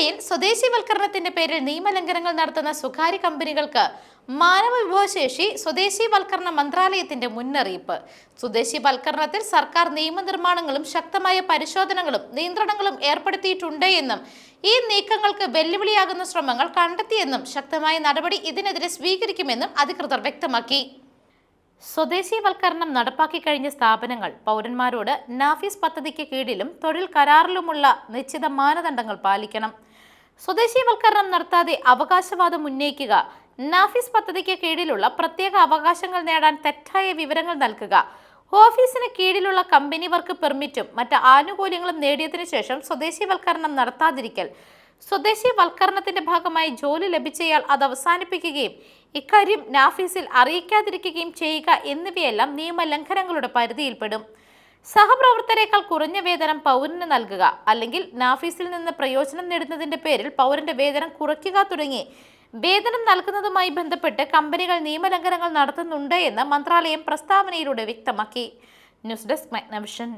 ഇതിനിടയിൽ സ്വദേശിവൽക്കരണത്തിന്റെ പേരിൽ നിയമലംഘനങ്ങൾ നടത്തുന്ന സ്വകാര്യ കമ്പനികൾക്ക് മാനവ വിഭവശേഷി സ്വദേശിവൽക്കരണ മന്ത്രാലയത്തിന്റെ മുന്നറിയിപ്പ്. സ്വദേശിവൽക്കരണത്തിൽ സർക്കാർ നിയമനിർമ്മാണങ്ങളും ശക്തമായ പരിശോധനകളും നിയന്ത്രണങ്ങളും ഏർപ്പെടുത്തിയിട്ടുണ്ട് എന്നും ഈ നീക്കങ്ങൾക്ക് വെല്ലുവിളിയാകുന്ന ശ്രമങ്ങൾ കണ്ടെത്തിയെന്നും ശക്തമായ നടപടി ഇതിനെതിരെ സ്വീകരിക്കുമെന്നും അധികൃതർ വ്യക്തമാക്കി. സ്വദേശിവൽക്കരണം നടപ്പാക്കി കഴിഞ്ഞ സ്ഥാപനങ്ങൾ പൗരന്മാരോട് നാഫീസ് പദ്ധതിക്ക് കീഴിലും തൊഴിൽ കരാറിലുമുള്ള നിശ്ചിത മാനദണ്ഡങ്ങൾ പാലിക്കണം. സ്വദേശീവൽക്കരണം നടത്താതെ അവകാശവാദം ഉന്നയിക്കുക നാഫീസ് പദ്ധതിക്ക് കീഴിലുള്ള പ്രത്യേക അവകാശങ്ങൾ നേടാൻ തെറ്റായ വിവരങ്ങൾ നൽകുക ഓഫീസിന് കീഴിലുള്ള കമ്പനി വർക്ക് പെർമിറ്റും മറ്റ് ആനുകൂല്യങ്ങളും നേടിയതിനു ശേഷം സ്വദേശീവൽക്കരണം നടത്താതിരിക്കൽ സ്വദേശീവൽക്കരണത്തിന്റെ ഭാഗമായി ജോലി ലഭിച്ചയാൾ അത് അവസാനിപ്പിക്കുകയും ഇക്കാര്യം നാഫീസിൽ അറിയിക്കാതിരിക്കുകയും ചെയ്യുക എന്നിവയെല്ലാം നിയമലംഘനങ്ങളുടെ പരിധിയിൽപ്പെടും. സഹപ്രവർത്തകരെക്കാൾ കുറഞ്ഞ വേതനം പൗരന് നൽകുക. അല്ലെങ്കിൽ നാഫീസിൽ നിന്ന് പ്രയോജനം നേടുന്നതിന്റെ പേരിൽ പൗരന്റെ വേതനം കുറയ്ക്കുക തുടങ്ങി. വേതനം നൽകുന്നതുമായി ബന്ധപ്പെട്ട് കമ്പനികൾ നിയമലംഘനങ്ങൾ നടത്തുന്നുണ്ട് എന്ന് മന്ത്രാലയം പ്രസ്താവനയിലൂടെ വ്യക്തമാക്കി. News desk മെഗ്നവിഷൻ.